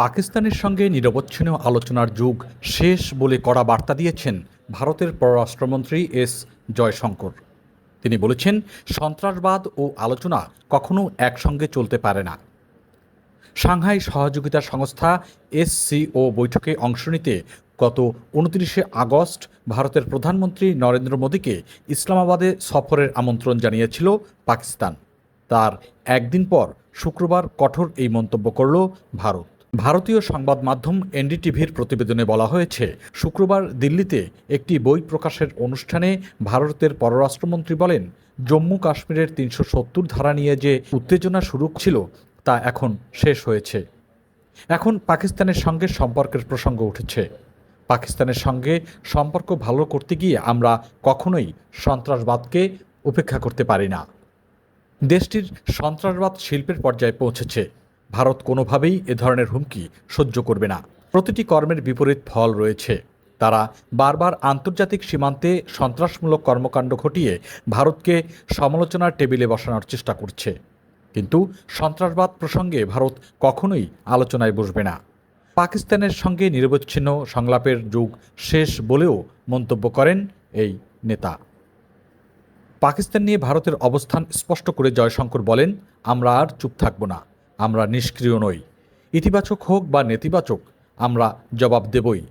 পাকিস্তানের সঙ্গে নিরবচ্ছিন্ন আলোচনার যুগ শেষ বলে কড়া বার্তা দিয়েছেন ভারতের পররাষ্ট্রমন্ত্রী এস জয়শঙ্কর। তিনি বলেছেন, সন্ত্রাসবাদ ও আলোচনা কখনো একসঙ্গে চলতে পারে না। সাংহাই সহযোগিতা সংস্থা এসসিও বৈঠকে অংশ নিতে গত উনত্রিশে আগস্ট ভারতের প্রধানমন্ত্রী নরেন্দ্র মোদীকে ইসলামাবাদে সফরের আমন্ত্রণ জানিয়েছিল পাকিস্তান। তার একদিন পর শুক্রবার কঠোর এই মন্তব্য করল ভারত। ভারতীয় সংবাদ মাধ্যম এনডিটিভির প্রতিবেদনে বলা হয়েছে, শুক্রবার দিল্লিতে একটি বই প্রকাশের অনুষ্ঠানে ভারতের পররাষ্ট্রমন্ত্রী বলেন, জম্মু কাশ্মীরের তিনশো সত্তর ধারা নিয়ে যে উত্তেজনা শুরু ছিল, তা এখন শেষ হয়েছে। এখন পাকিস্তানের সঙ্গে সম্পর্কের প্রসঙ্গ উঠেছে। পাকিস্তানের সঙ্গে সম্পর্ক ভালো করতে গিয়ে আমরা কখনোই সন্ত্রাসবাদকে উপেক্ষা করতে পারি না। দেশটির সন্ত্রাসবাদ শিল্পের পর্যায়ে পৌঁছেছে। ভারত কোনোভাবেই এ ধরনের হুমকি সহ্য করবে না। প্রতিটি কর্মের বিপরীত ফল রয়েছে। তারা বারবার আন্তর্জাতিক সীমান্তে সন্ত্রাসমূলক কর্মকাণ্ড ঘটিয়ে ভারতকে সমালোচনার টেবিলে বসানোর চেষ্টা করছে। কিন্তু সন্ত্রাসবাদ প্রসঙ্গে ভারত কখনোই আলোচনায় বসবে না। পাকিস্তানের সঙ্গে নিরবচ্ছিন্ন সংলাপের যুগ শেষ বলেও মন্তব্য করেন এই নেতা। পাকিস্তান নিয়ে ভারতের অবস্থান স্পষ্ট করে জয়শঙ্কর বলেন, আমরা আর চুপ থাকব না। আমরা নিষ্ক্রিয় নই। ইতিবাচক হোক বা নেতিবাচক, আমরা জবাব দেবই।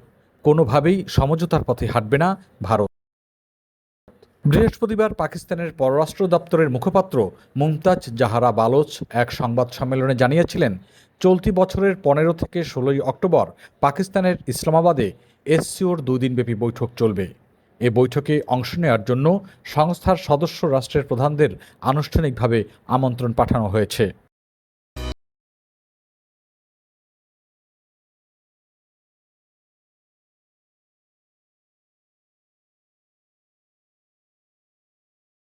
কোনোভাবেই সমঝোতার পথে হাঁটবে না ভারত। বৃহস্পতিবার পাকিস্তানের পররাষ্ট্র দপ্তরের মুখপাত্র মুমতাজ জাহারা বালোচ এক সংবাদ সম্মেলনে জানিয়েছিলেন, চলতি বছরের পনেরো থেকে ষোলোই অক্টোবর পাকিস্তানের ইসলামাবাদে এসসিওর দুই দিনব্যাপী বৈঠক চলবে। এ বৈঠকে অংশ নেওয়ার জন্য সংস্থার সদস্য রাষ্ট্রের প্রধানদের আনুষ্ঠানিকভাবে আমন্ত্রণ পাঠানো হয়েছে।